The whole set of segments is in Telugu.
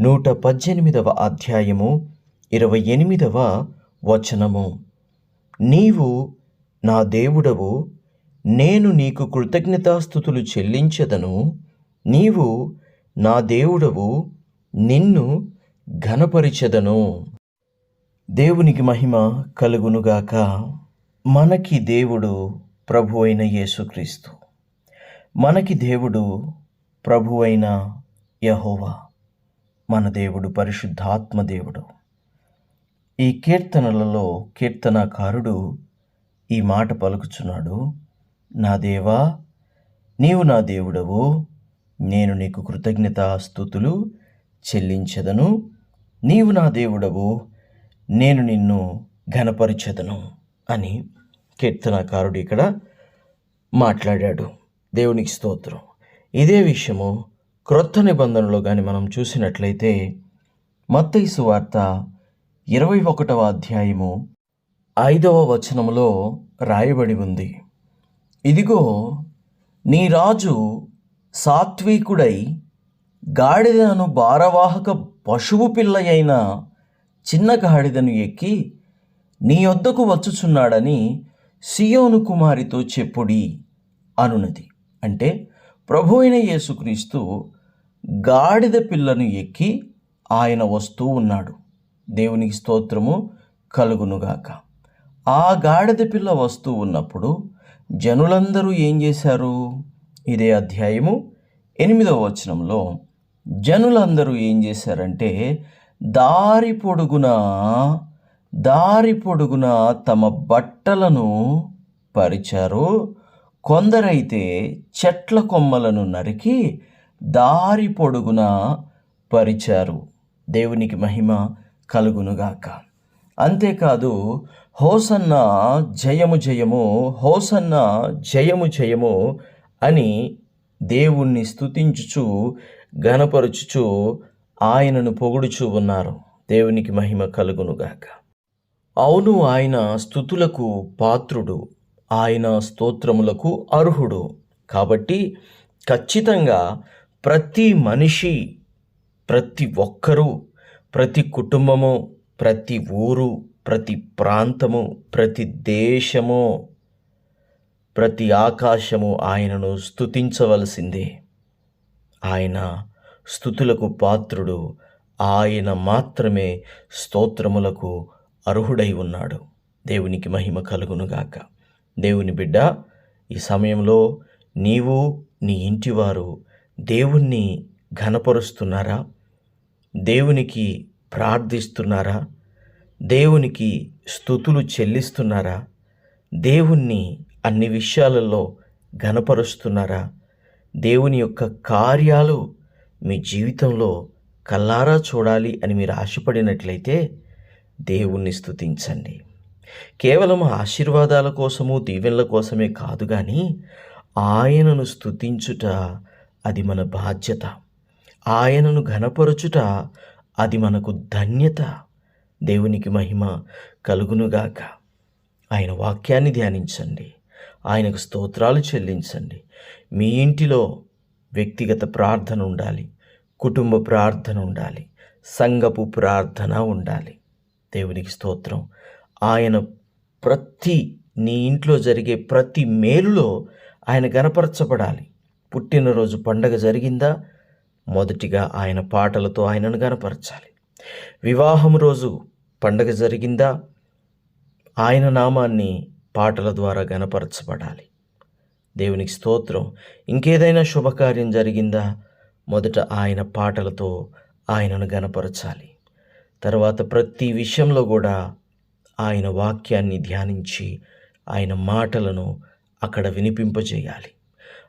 నూట పద్దెనిమిదవ అధ్యాయము ఇరవై ఎనిమిదవ వచనము. నీవు నా దేవుడవు నేను నీకు కృతజ్ఞతాస్థుతులు చెల్లించదను. నీవు నా దేవుడవు నిన్ను ఘనపరిచెదను. దేవునికి మహిమ కలుగునుగాక. మనకి దేవుడు ప్రభు అయిన యేసుక్రీస్తు. మనకి దేవుడు ప్రభు అయిన యహోవా. మన దేవుడు పరిశుద్ధాత్మ దేవుడు. ఈ కీర్తనలలో కీర్తనాకారుడు ఈ మాట పలుకుచున్నాడు. నా దేవా నీవు నా దేవుడవు. నేను నీకు కృతజ్ఞతా స్థుతులు చెల్లించదను. నీవు నా దేవుడవు. నేను నిన్ను ఘనపరిచెదను అని కీర్తనాకారుడు ఇక్కడ మాట్లాడాడు. దేవునికి స్తోత్రం. ఇదే విషయము క్రొత్త నిబంధనలో కానీ మనం చూసినట్లయితే మత్తైసు వార్త ఇరవై ఒకటవ అధ్యాయము ఐదవ వచనములో రాయబడి ఉంది. ఇదిగో నీ రాజు సాత్వికుడై గాడిదను భారవాహక పశువు పిల్ల అయిన చిన్న గాడిదను ఎక్కి నీ వద్దకు వచ్చుచున్నాడని సియోను కుమారితో చెప్పుడి అనునది అంటే ప్రభు అయిన యేసుక్రీస్తు గాడిద పిల్లను ఎక్కి ఆయన వస్తూ ఉన్నాడు. దేవునికి స్తోత్రము కలుగునుగాక ఆ గాడిద పిల్ల వస్తూ ఉన్నప్పుడు జనులందరూ ఏం చేశారు? ఇదే అధ్యాయము ఎనిమిదవ వచనంలో జనులందరూ ఏం చేశారంటే దారి పొడుగున దారి పొడుగున తమ బట్టలను పరిచారు. కొందరైతే చెట్ల కొమ్మలను నరికి దారి పొడుగున పరిచారు. దేవునికి మహిమ కలుగునుగాక. అంతేకాదు హోసన్న జయము జయము హోసన్న జయము జయము అని దేవుణ్ణి స్థుతించుచు ఘనపరుచుచు ఆయనను పొగుడుచూ ఉన్నారు. దేవునికి మహిమ కలుగునుగాక. అవును ఆయన స్థుతులకు పాత్రుడు ఆయన స్తోత్రములకు అర్హుడు. కాబట్టి ఖచ్చితంగా ప్రతి మనిషి ప్రతి ఒక్కరూ ప్రతి కుటుంబము ప్రతి ఊరు ప్రతి ప్రాంతము ప్రతి దేశము ప్రతి ఆకాశము ఆయనను స్తుతించవలసిందే. ఆయన స్థుతులకు పాత్రుడు ఆయన మాత్రమే స్తోత్రములకు అర్హుడై ఉన్నాడు. దేవునికి మహిమ కలుగునుగాక దేవుని బిడ్డ ఈ సమయంలో నీవు నీ ఇంటివారు దేవుణ్ణి ఘనపరుస్తున్నారా? దేవునికి ప్రార్థిస్తున్నారా? దేవునికి స్థుతులు చెల్లిస్తున్నారా? దేవుణ్ణి అన్ని విషయాలలో ఘనపరుస్తున్నారా? దేవుని యొక్క కార్యాలు మీ జీవితంలో కల్లారా చూడాలి అని మీరు ఆశపడినట్లయితే దేవుణ్ణి స్థుతించండి. కేవలం ఆశీర్వాదాల కోసము దీవెనల కోసమే కాదు కానీ ఆయనను స్థుతించుట అది మన బాధ్యత. ఆయనను ఘనపరచుట అది మనకు ధన్యత. దేవునికి మహిమ కలుగునుగాక. ఆయన వాక్యాన్ని ధ్యానించండి. ఆయనకు స్తోత్రాలు చెల్లించండి. మీ ఇంటిలో వ్యక్తిగత ప్రార్థన ఉండాలి. కుటుంబ ప్రార్థన ఉండాలి. సంఘపు ప్రార్థన ఉండాలి. దేవునికి స్తోత్రం. ఆయన ప్రతి నీ ఇంట్లో జరిగే ప్రతి మేలులో ఆయన గనపరచబడాలి పుట్టినరోజు పండగ జరిగిందా? మొదటిగా ఆయన పాటలతో ఆయనను గనపరచాలి. వివాహం రోజు పండగ జరిగిందా? ఆయన నామాన్ని పాటల ద్వారా గనపరచబడాలి. దేవునికి స్తోత్రం. ఇంకేదైనా శుభకార్యం జరిగిందా? మొదట ఆయన పాటలతో ఆయనను గనపరచాలి. తర్వాత ప్రతి విషయంలో కూడా ఆయన వాక్యాన్ని ధ్యానించి ఆయన మాటలను అక్కడ వినిపింపజేయాలి.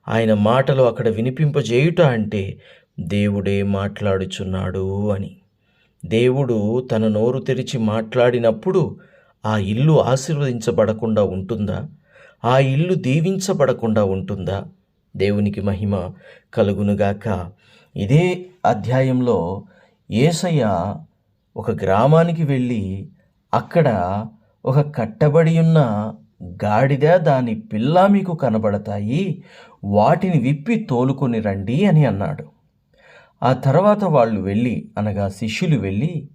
ఆయన మాటలు అక్కడ వినిపింపజేయుట అంటే దేవుడే మాట్లాడుచున్నాడు అని. దేవుడు తన నోరు తెరిచి మాట్లాడినప్పుడు ఆ ఇల్లు ఆశీర్వదించబడకుండా ఉంటుందా? ఆ ఇల్లు దీవించబడకుండా ఉంటుందా? దేవునికి మహిమ కలుగునుగాక. ఇదే అధ్యాయంలో ఏసయ్య ఒక గ్రామానికి వెళ్ళి అక్కడ ఒక కట్టబడి ఉన్న గాడిద దాని పిల్ల మీకు కనబడతాయి వాటిని విప్పి తోలుకొని రండి అని అన్నాడు. ఆ తర్వాత వాళ్ళు వెళ్ళి అనగా శిష్యులు వెళ్ళి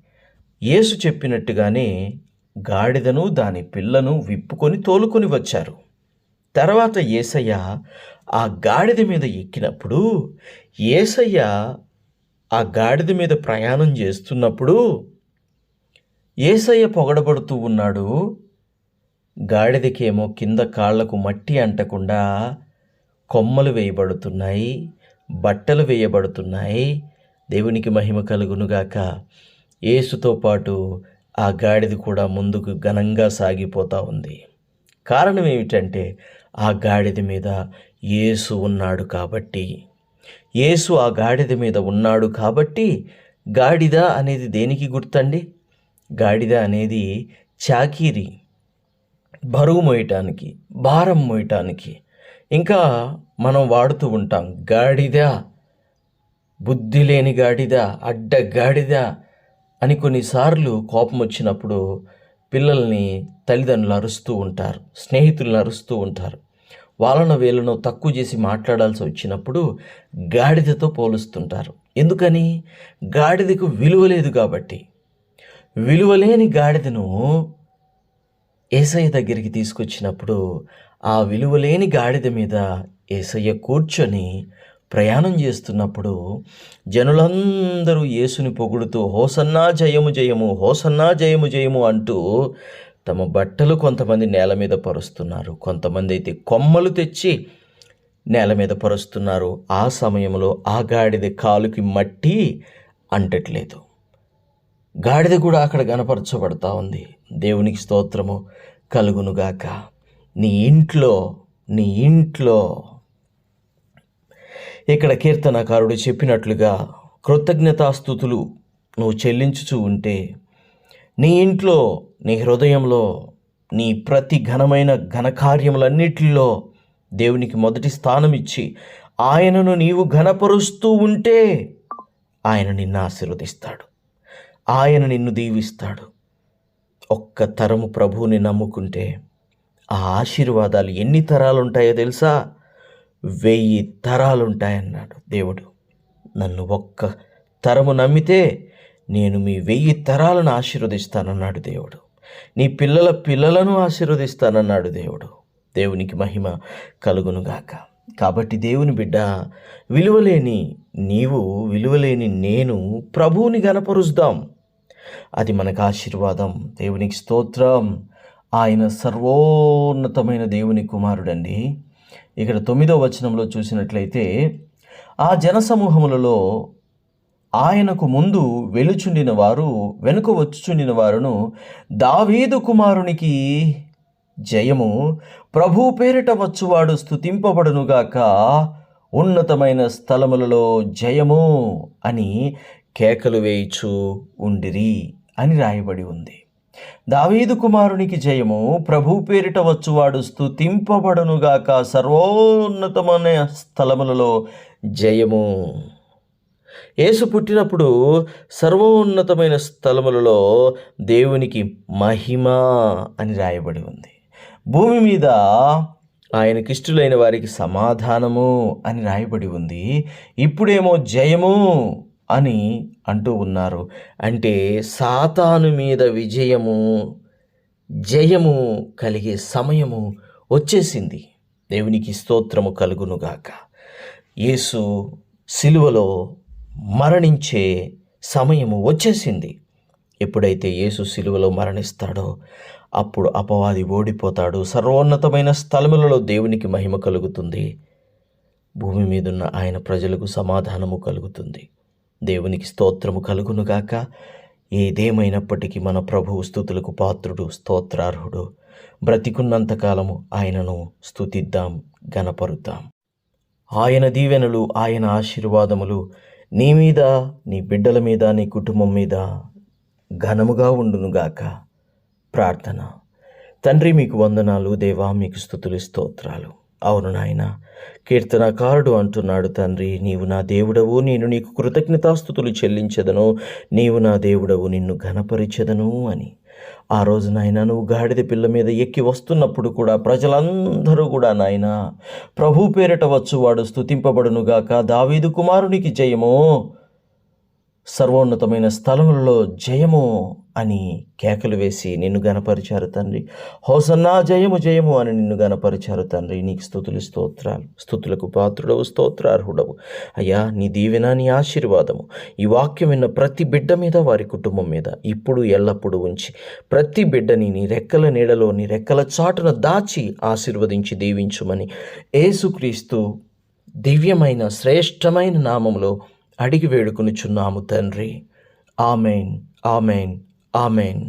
యేసు చెప్పినట్టుగానే గాడిదను దాని పిల్లను విప్పుకొని తోలుకొని వచ్చారు. తర్వాత ఏసయ్య ఆ గాడిద మీద ఎక్కినప్పుడు ఏసయ్య ఆ గాడిద మీద ప్రయాణం చేస్తున్నప్పుడు ఏసయ్య పొగడబడుతూ ఉన్నాడు. గాడిదకేమో కింద కాళ్ళకు మట్టి అంటకుండా కొమ్మలు వేయబడుతున్నాయి బట్టలు వేయబడుతున్నాయి. దేవునికి మహిమ కలుగునుగాక. యేసుతో పాటు ఆ గాడిద కూడా ముందుకు ఘనంగా సాగిపోతూ ఉంది. కారణం ఏమిటంటే ఆ గాడిద మీద యేసు ఉన్నాడు కాబట్టి. యేసు ఆ గాడిద మీద ఉన్నాడు కాబట్టి గాడిద అనేది దేనికి గుర్తండి? గాడిద అనేది చాకిరి. బరువు మోయటానికి భారం మోయటానికి ఇంకా మనం వాడుతూ ఉంటాం గాడిద బుద్ధి లేని గాడిద అడ్డ గాడిద అని కొన్నిసార్లు కోపం వచ్చినప్పుడు పిల్లల్ని తల్లిదండ్రులు అరుస్తూ ఉంటారు స్నేహితులను అరుస్తూ ఉంటారు. వాళ్ళను వీళ్ళను తక్కువ చేసి మాట్లాడాల్సి వచ్చినప్పుడు గాడిదతో పోలుస్తుంటారు. ఎందుకని? గాడిదకు విలువ లేదు కాబట్టి. విలువలేని గాడిదను ఏసయ్య దగ్గరికి తీసుకొచ్చినప్పుడు ఆ విలువలేని గాడిద మీద ఏసయ్య కూర్చొని ప్రయాణం చేస్తున్నప్పుడు జనులందరూ యేసుని పొగుడుతూ హోసన్నా జయము జయము హోసన్నా జయము జయము అంటూ తమ బట్టలు కొంతమంది నేల మీద పరుస్తున్నారు. కొంతమంది అయితే కొమ్మలు తెచ్చి నేల మీద పరుస్తున్నారు. ఆ సమయంలో ఆ గాడిద కాలుకి మట్టి అంటట్లేదు. గాడిద కూడా అక్కడ కనపరచబడతా ఉంది. దేవునికి స్తోత్రము కలుగునుగాక. నీ ఇంట్లో నీ ఇంట్లో. ఇక్కడ కీర్తనకారుడు చెప్పినట్లుగా కృతజ్ఞతాస్థుతులు నువ్వు చెల్లించుచూ ఉంటే నీ ఇంట్లో నీ హృదయంలో నీ ప్రతి ఘనమైన ఘనకార్యములన్నిటిలో దేవునికి మొదటి స్థానం ఇచ్చి ఆయనను నీవు ఘనపరుస్తూ ఉంటే ఆయన నిన్ను ఆశీర్వదిస్తాడు. ఆయన నిన్ను దీవిస్తాడు. ఒక్క తరము ప్రభువుని నమ్ముకుంటే ఆ ఆశీర్వాదాలు ఎన్ని తరాలు ఉంటాయో తెలుసా? వెయ్యి తరాలుంటాయన్నాడు దేవుడు. నన్ను ఒక్క తరము నమ్మితే నేను మీ వెయ్యి తరాలను ఆశీర్వదిస్తానన్నాడు దేవుడు. నీ పిల్లల పిల్లలను ఆశీర్వదిస్తానన్నాడు దేవుడు. దేవునికి మహిమ కలుగునుగాక. కాబట్టి దేవుని బిడ్డ విలువలేని నీవు విలువలేని నేను ప్రభువుని గనపరుస్తాం. అది మనకు ఆశీర్వాదం. దేవునికి స్తోత్రం. ఆయన సర్వోన్నతమైన దేవుని కుమారుడండి. ఇక్కడ తొమ్మిదో వచనంలో చూసినట్లయితే ఆ జనసమూహములలో ఆయనకు ముందు వెలుచుండిన వారు వెనుక వచ్చుచుండిన వారును దావీదు కుమారునికి జయము ప్రభు పేరిట వచ్చువాడు స్థుతింపబడునుగాక ఉన్నతమైన స్థలములలో జయము అని కేకలు వేయిచు ఉండిరి అని రాయబడి ఉంది. దావీదు కుమారునికి జయము ప్రభు పేరిట వచ్చువాడు స్థుతింపబడనుగాక సర్వోన్నతమైన స్థలములలో జయము. యేసు పుట్టినప్పుడు సర్వోన్నతమైన స్థలములలో దేవునికి మహిమ అని రాయబడి ఉంది. భూమి మీద ఆయనకిష్టులైన వారికి సమాధానము అని రాయబడి ఉంది. ఇప్పుడేమో జయము అని అంటూ ఉన్నారు. అంటే సాతాను మీద విజయము జయము కలిగే సమయము వచ్చేసింది. దేవునికి స్తోత్రము కలుగునుగాక యేసు సిలువలో మరణించే సమయము వచ్చేసింది. ఎప్పుడైతే యేసు సిలువలో మరణిస్తాడో అప్పుడు అపవాది ఓడిపోతాడు. సర్వోన్నతమైన స్థలములలో దేవునికి మహిమ కలుగుతుంది. భూమి మీదున్న ఆయన ప్రజలకు సమాధానము కలుగుతుంది. దేవునికి స్తోత్రము కలుగునుగాక. ఏదేమైనప్పటికీ మన ప్రభువు స్థుతులకు పాత్రుడు స్తోత్రార్హుడు. బ్రతికున్నంతకాలము ఆయనను స్తుతిద్దాం గనపరుద్దాం ఆయన దీవెనలు ఆయన ఆశీర్వాదములు నీ మీద నీ బిడ్డల మీద నీ కుటుంబం మీద ఘనముగా ఉండునుగాక. ప్రార్థన. తండ్రి మీకు వందనాలు దేవా మీకు స్థుతులు స్తోత్రాలు. అవును నాయన కీర్తనకారుడు అంటున్నాడు తండ్రి నీవు నా దేవుడవు నేను నీకు కృతజ్ఞతాస్థుతులు చెల్లించెదను నీవు నా దేవుడవు నిన్ను ఘనపరిచెదను అని. ఆ రోజు నాయన నువ్వు గాడిద పిల్ల మీద ఎక్కి వస్తున్నప్పుడు కూడా ప్రజలందరూ కూడా నాయన ప్రభు పేరిట వచ్చువాడు స్థుతింపబడునుగాక దావీదు కుమారునికి జయము సర్వోన్నతమైన స్థలములలో జయము అని కేకలు వేసి నిన్ను గనపరిచారు తండ్రి. హోసన్నా జయము జయము అని నిన్ను గనపరిచారు తండ్రి. నీకు స్థుతులు స్తోత్రాలు స్థుతులకు పాత్రుడవు స్తోత్రార్హుడవు. అయ్యా నీ దీవెన నీ ఆశీర్వాదము ఈ వాక్యం విన్న ప్రతి బిడ్డ మీద వారి కుటుంబం మీద ఇప్పుడు ఎల్లప్పుడూ ఉంచి ప్రతి బిడ్డని నీ రెక్కల నీడలో నీ రెక్కల చాటున దాచి ఆశీర్వదించి దీవించుమని ఏసుక్రీస్తు దివ్యమైన శ్రేష్టమైన నామములో అడిగి వేడుకునిచున్నాము తండ్రి. Amen amen. ఆమెన్